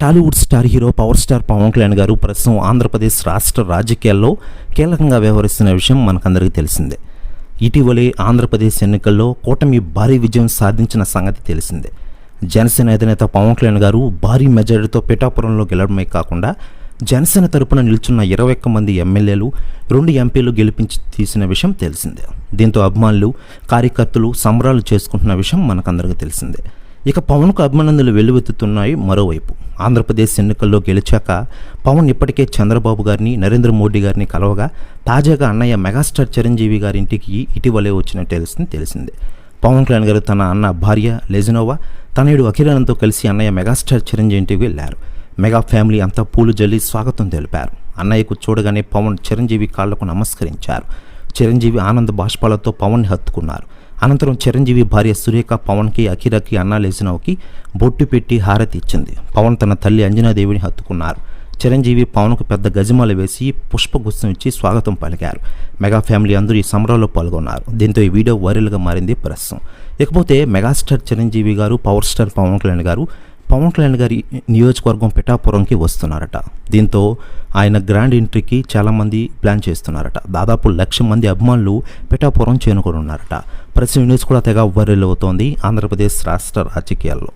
Tollywood star hero power star Pawan Kalyan garu ప్రస్తుతం ఆంధ్రప్రదేశ్ రాష్ట్ర రాజకీయాల్లో కీలకంగా వ్యవహరిస్తున్న విషయం మనకందరికీ తెలిసిందే. ఇటీవలే ఆంధ్రప్రదేశ్ ఎన్నికల్లో కూటమి భారీ విజయం సాధించిన సంగతి తెలిసిందే. జనసేన అధినేత పవన్ కళ్యాణ్ గారు భారీ మెజారిటీతో పిఠాపురంలో గెలవడమే కాకుండా జనసేన తరపున నిల్చున్న ఇరవై ఒక్క మంది ఎమ్మెల్యేలు రెండు ఎంపీలు గెలిపించి తీసిన విషయం తెలిసిందే. దీంతో అభిమానులు కార్యకర్తలు సంబరాలు చేసుకుంటున్న విషయం మనకందరికీ తెలిసిందే. ఇక పవన్కు అభిమానందనలు వెల్లువెత్తుతున్నాయి మరోవైపు. ఆంధ్రప్రదేశ్ ఎన్నికల్లో గెలిచాక పవన్ ఇప్పటికే చంద్రబాబు గారిని నరేంద్ర మోడీ గారిని కలవగా తాజాగా అన్నయ్య మెగాస్టార్ చిరంజీవి గారి ఇంటికి ఇటీవలే వచ్చినట్టు తెలిసింది తెలిసిందే. పవన్ కళ్యాణ్ గారు తన అన్న భార్య లెజినోవా తనయుడు అఖిలనంతో కలిసి అన్నయ్య మెగాస్టార్ చిరంజీవి ఇంటికి వెళ్ళారు. మెగా ఫ్యామిలీ అంతా పూలు జల్లి స్వాగతం తెలిపారు. అన్నయ్యకు చూడగానే పవన్ చిరంజీవి కాళ్ళకు నమస్కరించారు. చిరంజీవి ఆనంద బాష్పాలతో పవన్ని హత్తుకున్నారు. అనంతరం చిరంజీవి భార్య సురేఖ పవన్కి అఖిరకి అన్న లేచినవుకి బొట్టు పెట్టి హారతి ఇచ్చింది. పవన్ తన తల్లి అంజనాదేవిని హత్తుకున్నారు. చిరంజీవి పవన్కు పెద్ద గజమాల వేసి పుష్పగుత్సం ఇచ్చి స్వాగతం పలికారు. మెగా ఫ్యామిలీ అందరూ ఈ సంబరాల్లో పాల్గొన్నారు. దీంతో ఈ వీడియో వైరల్గా మారింది ప్రస్తుతం. ఇకపోతే మెగాస్టార్ చిరంజీవి గారు పవర్ స్టార్ పవన్ కళ్యాణ్ గారు పవన్ కళ్యాణ్ గారి నియోజకవర్గం పిఠాపురంకి వస్తున్నారట. దీంతో ఆయన గ్రాండ్ ఎంట్రీకి చాలామంది ప్లాన్ చేస్తున్నారట. దాదాపు లక్ష మంది అభిమానులు పిఠాపురం చేనుకొని ఉన్నారట ప్రతి న్యూస్ కూడా తెగ వైరల్ అవుతోంది. ఆంధ్రప్రదేశ్ రాష్ట్ర రాజకీయాల్లో.